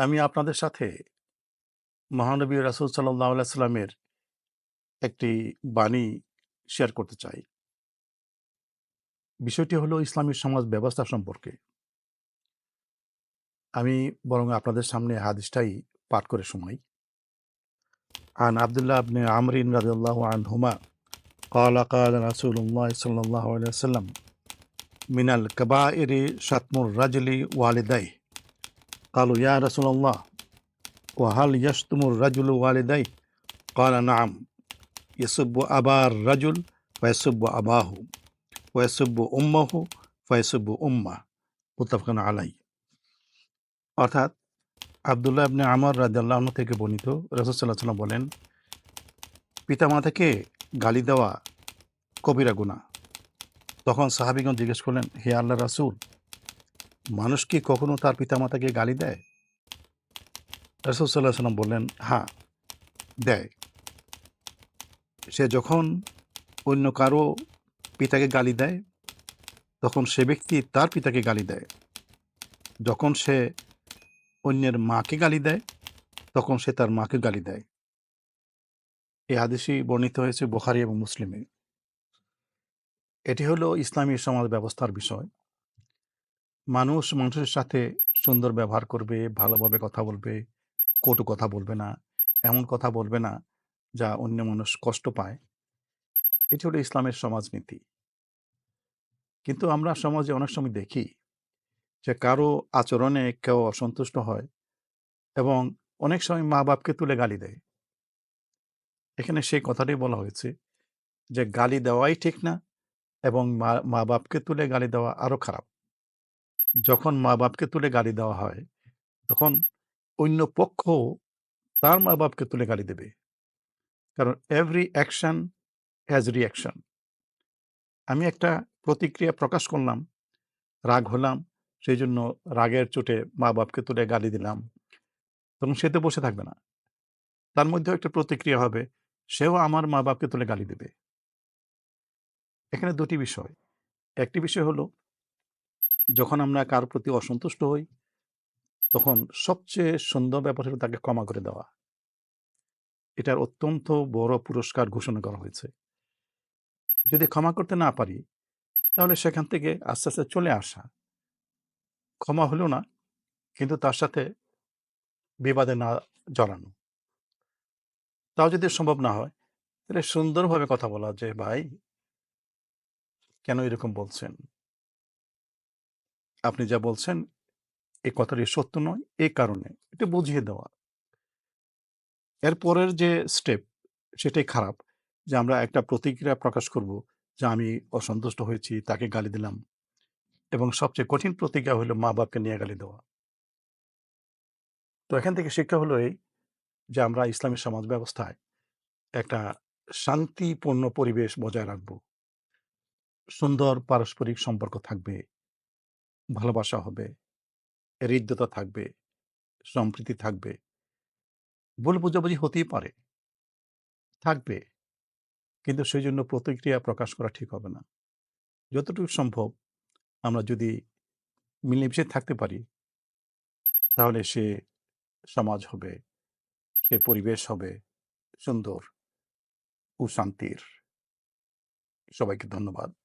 আমি আপনাদের সাথে মহানবী রাসূল সাল্লাল্লাহু আলাইহি সাল্লামের একটি বাণী শেয়ার করতে চাই। বিষয়টি হলো ইসলামী সমাজ ব্যবস্থা সম্পর্কে। আমি বরং আপনাদের সামনে হাদিসটাই পাঠ করে শোনাই। عن عبد الله بن عمرو رضي الله عنهما قال قال رسول الله صلى الله عليه وسلم من الكبائر شتم الرجل والديه قالوا يا رسول الله وهل يشتم الرجل والديه قال نعم يسب أبا الرجل ويسب أباه ويسب أمه ويسب أمه متفق عليه অর্থাৎ আবদুল্লাহ ইবনে আমর রাদিয়াল্লাহু আনহু থেকে বর্ণিত রাসূল সাল্লাল্লাহু আলাইহি ওয়াসাল্লাম বলেন পিতামাতাকে গালি দেওয়া কবিরা গুনাহ তখন সাহাবীগণ জিজ্ঞেস করলেন হে আল্লাহর রাসূল মানুষ কি কখনো তার পিতামাতাকে গালি দেয়? রাসূল সাল্লাল্লাহু আলাইহি ওয়াসাল্লাম বললেন হ্যাঁ দেয়। সে যখন অন্য কারও পিতাকে গালি দেয়, তখন সে ব্যক্তি তার পিতাকে গালি দেয়। যখন সে অন্যের মাকে গালি দেয়, তখন সে তার মাকে গালি দেয়। এই হাদিসই বর্ণিত হয়েছে বোখারি এবং মুসলিমে। এটি হলো ইসলামী সমাজ ব্যবস্থার বিষয়। মানুষ মানুষের সাথে সুন্দর ব্যবহার করবে, ভালোভাবে কথা বলবে, কটু কথা বলবে না, এমন কথা বলবে না যা অন্য মানুষ কষ্ট পায়। এটি হলো ইসলামের সমাজনীতি কিন্তু আমরা সমাজে অনেক সময় দেখি যে কারও আচরণে কেউ অসন্তুষ্ট হয় এবং অনেক সময় মা বাপকে তুলে গালি দেয়। এখানে সেই কথাটাই বলা হয়েছে যে গালি দেওয়াই ঠিক না এবং মা মা বাপকে তুলে গালি দেওয়া আরও খারাপ। যখন মা বাপকে তুলে গালি দেওয়া হয়, তখন অন্য পক্ষ তার মা বাপকে তুলে গালি দেবে। কারণ এভরি অ্যাকশন হ্যাজ রিয়াকশন আমি একটা প্রতিক্রিয়া প্রকাশ করলাম, রাগ হলাম সেই জন্য রাগের চোটে মা বাপকে তুলে গালি দিলাম, তখন সে তো বসে থাকবে না। তার মধ্যেও একটা প্রতিক্রিয়া হবে, সেও আমার মা বাপকে তুলে গালি দেবে। এখানে দুটি বিষয়। একটি বিষয় হলো যখন আমরা কার প্রতি অসন্তুষ্ট হই, তখন সবচেয়ে সুন্দর ব্যাপার হলো তাকে ক্ষমা করে দেওয়া। এটার অত্যন্ত বড় পুরস্কার ঘোষণা করা হয়েছে। যদি ক্ষমা করতে না পারি, তাহলে সেখান থেকে আস্তে আস্তে চলে আসা। ক্ষমা হলো না, কিন্তু তার সাথে বিবাদে না জড়ানো। তাও যদি সম্ভব না হয়, তাহলে সুন্দরভাবে কথা বলা যে, ভাই, কেন এরকম বলছেন? আপনি যা বলছেন এই কথাটি সত্য নয় এই কারণে। এটা বুঝিয়ে দেওয়া। এর পরের যে স্টেপ সেটাই খারাপ, যে আমরা একটা প্রতিক্রিয়া প্রকাশ করব যে আমি অসন্তুষ্ট হয়েছি, তাকে গালি দিলাম এবং সবচেয়ে কঠিন প্রতিজ্ঞা হলো মা বাপকে নিয়ে গালি দেওয়া। তো এখান থেকে শিক্ষা হলো এই যে আমরা ইসলামী সমাজ ব্যবস্থায় একটা শান্তিপূর্ণ পরিবেশ বজায় রাখব। সুন্দর পারস্পরিক সম্পর্ক থাকবে। ভালোবাসা হবে, হৃদ্যতা থাকবে, সম্প্রীতি থাকবে, ভুল বোঝাবুঝি হতেই পারে। থাকবে। কিন্তু সেই জন্য প্রতিক্রিয়া প্রকাশ করা ঠিক হবে না। যতটুকু সম্ভব আমরা যদি মিলেমিশে থাকতে পারি, তাহলে সে সমাজ হবে, সে পরিবেশ হবে সুন্দর ও শান্তির সবাইকে ধন্যবাদ।